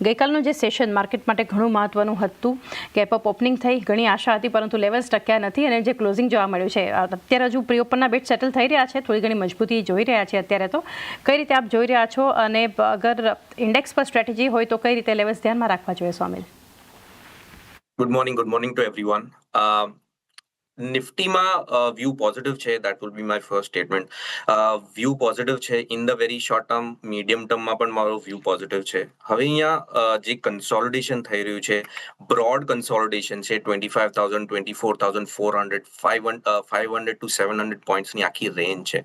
ગઈકાલનું જે session market માટે ઘણું મહત્વનું હતું, ગેપ અપ ઓપનિંગ થઈ, ઘણી આશા હતી, પરંતુ લેવલ્સ ટક્યા નથી અને જે ક્લોઝિંગ જોવા મળ્યું છે અત્યારે હજુ પ્રી ઓપનના બેટ સેટલ થઈ રહ્યા છે, થોડી ઘણી મજબૂતી જોઈ રહ્યા છે અત્યારે તો. કઈ રીતે આપ જોઈ રહ્યા છો અને અગર ઇન્ડેક્સ પર સ્ટ્રેટેજી હોય તો કઈ રીતે લેવલ્સ ધ્યાનમાં રાખવા જોઈએ Swami good morning good morning to everyone નિફ્ટીમાં view positive છે that will be my first statement view positive છે in the very short term medium ટર્મમાં પણ મારો વ્યૂ પોઝિટિવ છે. હવે અહીંયા જે કન્સોલિડેશન થઈ રહ્યું છે બ્રોડ કન્સોલિડેશન છે twenty five thousand twenty four thousand four hundred five five hundred two seven hundred પોઈન્ટ્સની આખી રેન્જ છે.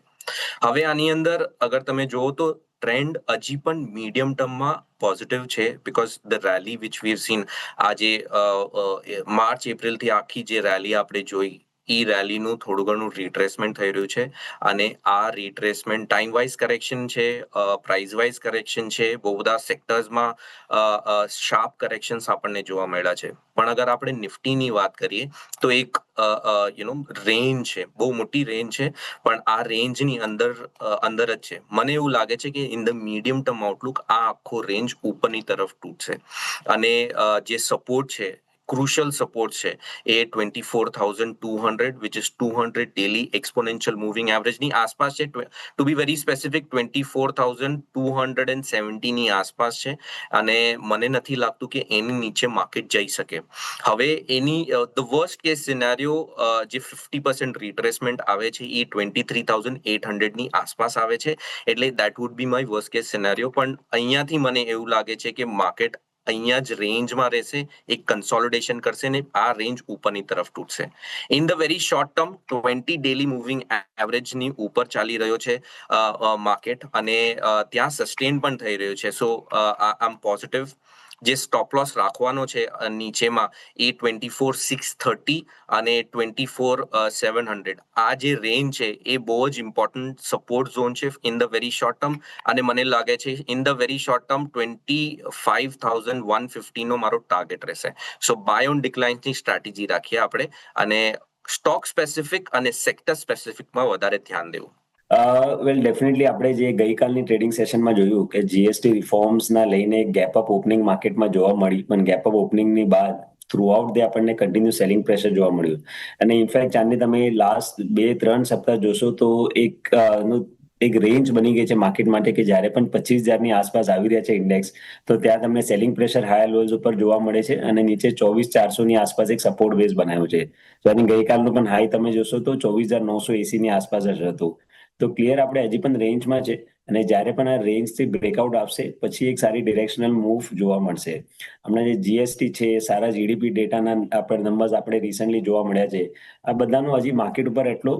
હવે આની અંદર, અગર તમે જુઓ તો ટ્રેન્ડ હજી પણ મીડિયમ ટર્મમાં પોઝિટિવ છે because the rally which we seen આજે માર્ચ, એપ્રિલથી આખી જે રેલી આપણે જોઈ ઈ રેલીનું થોડું ઘણું રિટ્રેસમેન્ટ થઈ રહ્યું છે અને આ રિટ્રેસમેન્ટ ટાઈમ વાઇઝ કરેક્શન છે પ્રાઇઝ વાઇઝ કરેક્શન છે, બહુ બધા સેક્ટર્સમાં શાર્પ કરેક્શન્સ આપણને જોવા મળ્યા છે. પણ અગર આપણે નિફ્ટીની વાત કરીએ તો એક યુ નો રેન્જ છે, બહુ મોટી રેન્જ છે, પણ આ રેન્જની અંદર અંદર જ છે. મને એવું લાગે છે કે in the medium term outlook આ આખો રેન્જ ઉપરની તરફ તૂટશે. અને જે સપોર્ટ છે ક્રુશિયલ સપોર્ટ છે. એ twenty four thousand two hundred which is two hundred daily exponential moving એવરેજની આસપાસ છે. To be very specific twenty four thousand two hundred and સેવન્ટીની આસપાસ છે. અને મને નથી લાગતું કે એની નીચે માર્કેટ જઈ શકે. હવે એની ધ વર્સ્ટ કેસ સિનારીઓ જે ફિફ્ટી પર્સન્ટ રિટ્રેસમેન્ટ આવે છે, એ ટ્વેન્ટી થ્રી થાઉઝન્ડ એટ હંડ્રેડની આસપાસ આવે છે. એટલે that would be my worst case scenario પણ અહીંયાથી મને એવું લાગે છે કે માર્કેટ અહીંયા જ રેન્જમાં રહેશે, એક કન્સોલિડેશન કરશે ને આ રેન્જ ઉપરની તરફ તૂટશે. In the very short term twenty daily moving એવરેજની ઉપર ચાલી રહ્યો છે માર્કેટ અને ત્યાં સસ્ટેન પણ થઈ રહ્યું છે. સો આમ પોઝિટિવ જે સ્ટોપ લોસ રાખવાનો છે નીચેમાં એ ટ્વેન્ટી ફોર સિક્સ થર્ટી અને ટ્વેન્ટી ફોર સેવન હંડ્રેડ આ જે રેન્જ છે, એ બહુ જ ઇમ્પોર્ટન્ટ સપોર્ટ ઝોન છે in the very short term અને મને લાગે છે in the very short term twenty five thousand one ફિફ્ટીનો મારો ટાર્ગેટ રહેશે. સો બાય ઓન ડિક્લાઇન્સની સ્ટ્રેટેજી રાખીએ આપણે અને સ્ટોક સ્પેસિફિક અને સેક્ટર સ્પેસિફિકમાં વધારે ધ્યાન દેવું. વેલ ડેફિનેટલી આપણે જે ગઈકાલની ટ્રેડિંગ સેશનમાં જોયું કે જીએસટી રિફોર્મ્સના લઈને ગેપ અપ ઓપનિંગ માર્કેટમાં જોવા મળી, પણ ગેપ અપ ઓપનિંગની બાદ થ્રુ આઉટ ડે આપણને કન્ટિન્યુ સેલિંગ પ્રેશર જોવા મળ્યું. અને ઇનફેક્ટ ચાંદની, તમે લાસ્ટ બે, ત્રણ સપ્તાહ જોશો તો એક એક રેન્જ બની ગઈ છે માર્કેટ માટે કે જ્યારે પણ પચીસ હજારની આસપાસ આવી રહ્યા છે ઇન્ડેક્સ તો ત્યાં તમને સેલિંગ પ્રેશર હાયર લોલ્સ ઉપર જોવા મળે છે અને નીચે ચોવીસ ચારસોની આસપાસ એક સપોર્ટ બેઝ બનાવ્યો છે. તો એની ગઈકાલનું પણ હાઈ તમે જોશો તો ચોવીસ હજાર નવસો એસીની આસપાસ જ હતું. તો ક્લિયર આપણે હજી પણ રેન્જમાં છે અને જ્યારે પણ આ રેન્જથી બ્રેકઆઉટ આપશે, પછી એક સારી ડિરેક્શનલ મૂવ જોવા મળશે. હમણાં જે જીએસટી છે, સારા જીડીપી ડેટાના આપણે નંબર્સ આપણે રિસન્ટલી જોવા મળ્યા છે. આ બધાનો હજી માર્કેટ ઉપર એટલો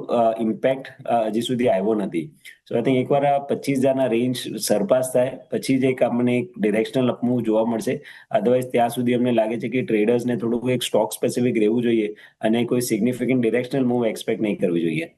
ઇમ્પેક્ટ હજી સુધી આવ્યો નથી. સો આઈ થિંક એકવાર આ પચીસ હજારના રેન્જ સરપાસ થાય, પછી જ એક આપણને એક ડિરેક્શનલ અપમૂવ જોવા મળશે. અધરવાઇઝ ત્યાં સુધી અમને લાગે છે કે ટ્રેડર્સને થોડુંક એક સ્ટોક સ્પેસિફિક રહેવું જોઈએ અને કોઈ સિગ્નિફિકન્ટ ડિરેક્શનલ મૂવ એક્સપેક્ટ નહીં કરવી જોઈએ.